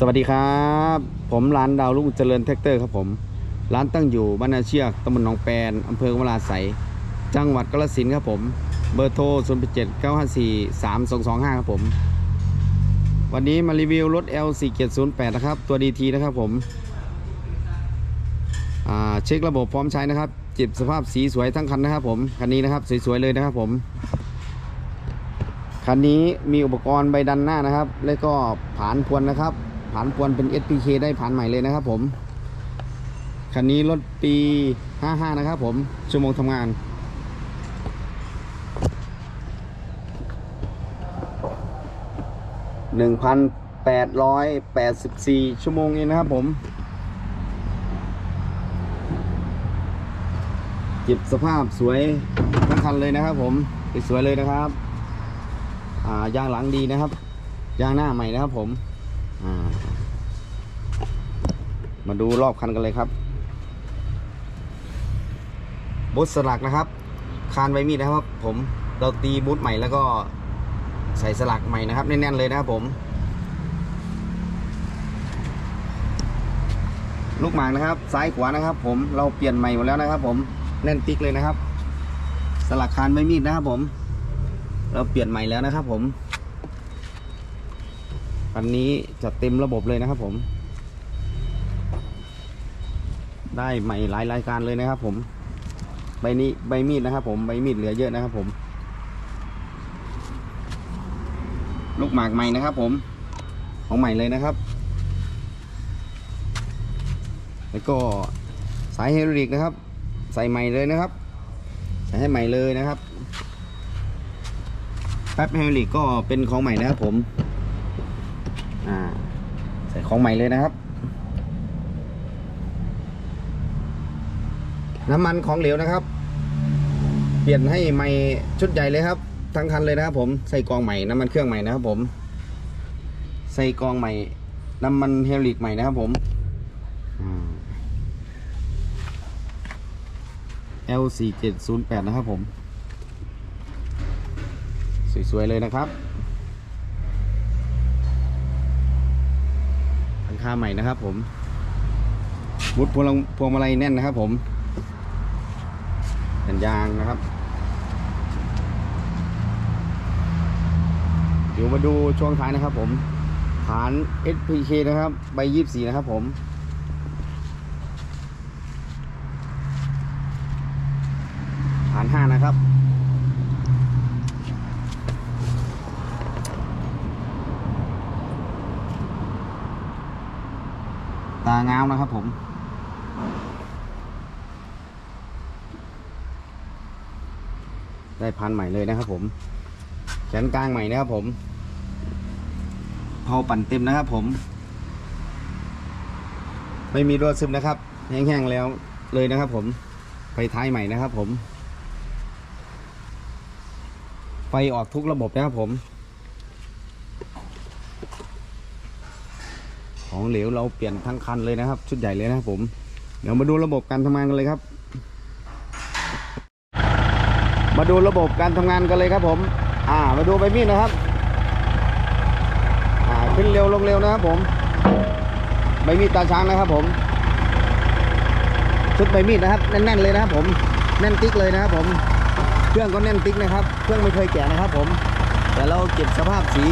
สวัสดีครับ ผมร้านดาวลุงเจริญแท็กเตอร์ครับผม ร้านตั้งอยู่บ้านนาเชียกตำบลหนองแปนอำเภอกำลาไสยจังหวัดกาฬสินธุ์ครับผม เบอร์โทร0 7 9 5 4 3 2 2 5 ครับผม วันนี้มารีวิวรถ L 4 7 0 8นะครับ ตัว DT นะครับผมเช็คระบบพร้อมใช้นะครับจิบสภาพสีสวยทั้งคันนะครับผม คันนี้นะครับสวยๆเลยนะครับผม คันนี้มีอุปกรณ์ใบดันหน้านะครับ แล้วก็ผานพวนนะครับ ผานพวนเป็น SPK ได้ผานใหม่เลยนะครับผมคันนี้รถปี 55 นะครับผมชั่วโมงทำงาน 1,884 ชั่วโมงเองนะครับผมจิบสภาพสวยทั้งคันเลยนะครับผมสวยเลยนะครับอ่ายางหลังดีนะครับ ยางหน้าใหม่นะครับผม มาดูรอบคันกันเลยครับบูทสลักนะครับ คานไว้มีดนะครับ ผมเราตีบูทใหม่แล้วก็ใส่สลักใหม่นะครับแน่นๆเลยนะครับผม ลูกหมากนะครับ ซ้ายขวานะครับ ผมเราเปลี่ยนใหม่หมดแล้วนะครับ ผมแน่นติ๊กเลยนะครับ สลักคานไว้มีดนะครับผม เราเปลี่ยนใหม่แล้วนะครับ ผม อันนี้จะเต็มระบบเลยนะครับผม ได้ใหม่หลายรายการเลยนะครับผม ใบนี้ใบมีดนะครับ ผมใบมีดเหลือเยอะนะครับผม ลูกหมากใหม่นะครับ ผม ของใหม่เลยนะครับ แล้วก็สายเฮลิกนะครับ ใส่ใหม่เลยนะครับ ใส่ให้ใหม่เลยนะครับแป๊บเฮลิกก็เป็นของใหม่นะครับผม อ่า ใส่ของใหม่เลยนะครับ น้ำมันของเหลวนะครับ เปลี่ยนให้ใหม่ชุดใหญ่เลยครับ ทั้งคันเลยนะครับ ผมใส่กองใหม่น้ำมันเครื่องใหม่นะครับ ผม ใส่กองใหม่ น้ำมันเฮลิกใหม่นะครับ ผม L 4 7 0 8 นะครับผม สวยๆเลยนะครับ งคาใหม่นะครับ ผมมุดพวงลงพวงมาลัยแน่นนะครับ ผมแผ่นยางนะครับ เดี๋ยวมาดูช่วงท้ายนะครับ ผมฐาน SPK นะครับ ใบยี่สี่นะครับ ผมฐานห้านะครับ ตาเง้าวนะครับผมได้พันใหม่เลยนะครับผมแขนกลางใหม่นะครับผมเผาปั่นเต็มนะครับผม ไม่มีรั่วซึมนะครับ แห้งๆแล้วเลยนะครับผมไฟท้ายใหม่นะครับผมไฟออกทุกระบบนะครับผม ของเหลวเราเปลี่ยนทั้งคันเลยนะครับ ชุดใหญ่เลยนะครับผม เดี๋ยวมาดูระบบการทำงานกันเลยครับ มาดูระบบการทำงานกันเลยครับผม อ่า มาดูใบมีดนะครับ อ่า ขึ้นเร็วลงเร็วนะครับผม ใบมีดตาช้างนะครับผม ชุดใบมีดนะครับ แน่นๆเลยนะครับผม แน่นติ๊กเลยนะครับผม เครื่องก็แน่นติ๊กนะครับ เครื่องไม่เคยแกะนะครับผม แต่เราเก็บสภาพสี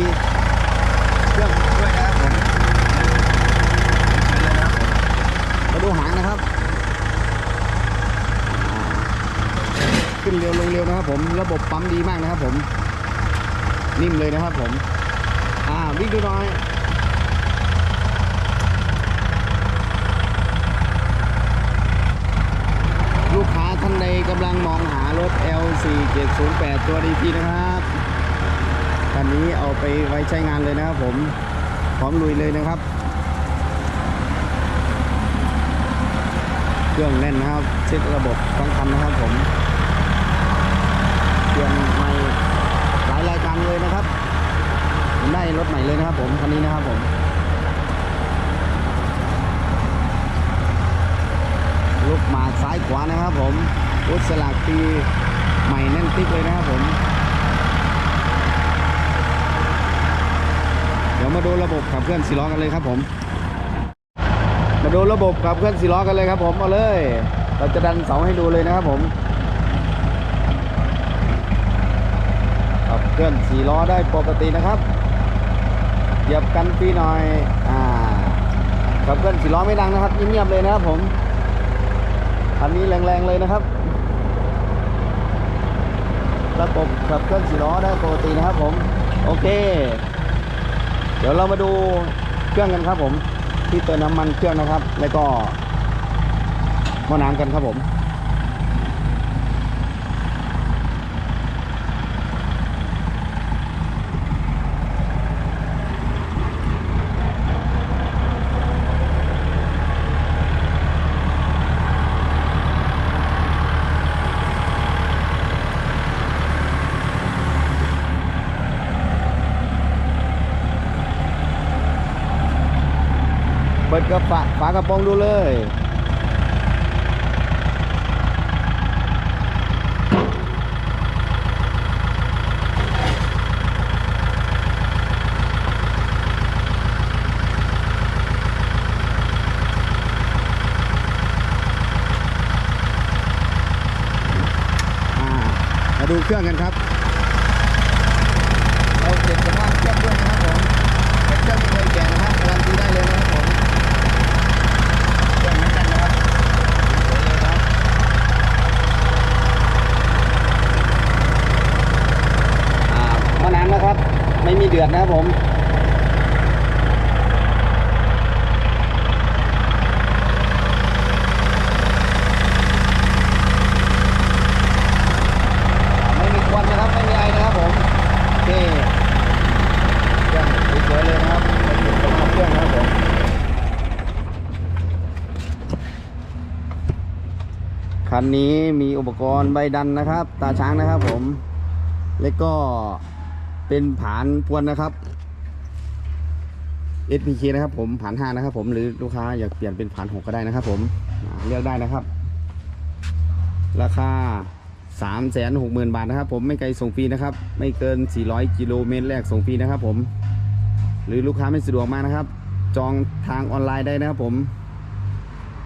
เครื่องด้วยนะครับผม มาดูหางนะครับ ขึ้นเร็วลงเร็วนะครับ ผมระบบปั๊มดีมากนะครับ ผม นิ่มเลยนะครับ ผม อ่าวิ่งดูหน่อยลูกค้าท่านใดกำลังมองหารถ L4708 ตัวดีทีนะครับคันนี้เอาไปไว้ใช้งานเลยนะครับผม พร้อมลุยเลยนะครับ เครื่องแน่นนะครับ เช็คระบบต้องทำนะครับผมเปลี่ยนใหม่หลายรายการเลยนะครับผมได้รถใหม่เลยนะครับผมคันนี้นะครับผมลูกหมาซ้ายขวานะครับผมอุดสลักตีใหม่แน่นติ๊กเลยนะครับผมเดี๋ยวดี๋ยวมาดูระบบขับเคลื่อนสีล้อกันเลยครับผม มาดูระบบขับเคลื่อนสีล้อกันเลยครับผมเอาเลย เราจะดันเสาให้ดูเลยนะครับผมขับเคลื่อนสีล้อได้ปกตินะครับเหยียบกันฟรีหน่อยอ่าขับเคลื่อนสีล้อไม่ดังนะครับเงียบๆเลยนะครับผมคันนี้แรงๆเลยนะครับระบบขับเคลื่อนสีล้อได้ปกตินะครับผม โอเค เดี๋ยวเรามาดูเครื่องกันครับผม ที่เติมน้ำมันเครื่องนะครับ แล้วก็หม้อน้ำกันครับผม เปิดกระฝาฝากระโปรงดูเลยมาดูเครื่องกันครับ เราเก็บสภาพเครื่องด้วยนะครับผมเป็นเครื่องไม่เคยแก่นะครับการันตีได้เลยนะครับผมเครื่องเหมือนกันนะครับสวยเลยครับอ่ามะนาวนะครับ ไม่มีเดือดนะครับผมไม่มีควันนะครับไม่มีไอนะครับผมโอเคเครื่องสวยๆเลยนะครับไปดูสภาพเครื่องนะครับผมคันนี้มีอุปกรณ์ใบดันนะครับ ตาช้างนะครับผมแล้วก็ เป็นผานพวนนะครับ SPK นะครับ ผมผาน5นะครับ ผมหรือลูกค้าอยากเปลี่ยนเป็นผาน6ก็ได้นะครับ ผมเลือกได้นะครับ ราคา3 6 0 0 0 0บาทนะครับ ผมไม่ไกลส่งฟรีนะครับ ไม่เกิน400กิโลเมตรแรกส่งฟรีนะครับ ผม หรือลูกค้าไม่สะดวกมากนะครับ จองทางออนไลน์ได้นะครับ ผม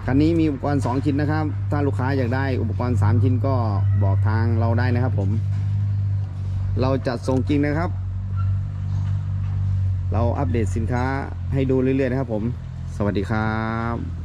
คันนี้มีอุปกรณ์ 2 ชิ้นนะครับ ถ้าลูกค้าอยากได้อุปกรณ์ 3 ชิ้นก็บอกทางเราได้นะครับผม เราจัดส่งจริงนะครับ เราอัปเดตสินค้าให้ดูเรื่อยๆนะครับผม สวัสดีครับ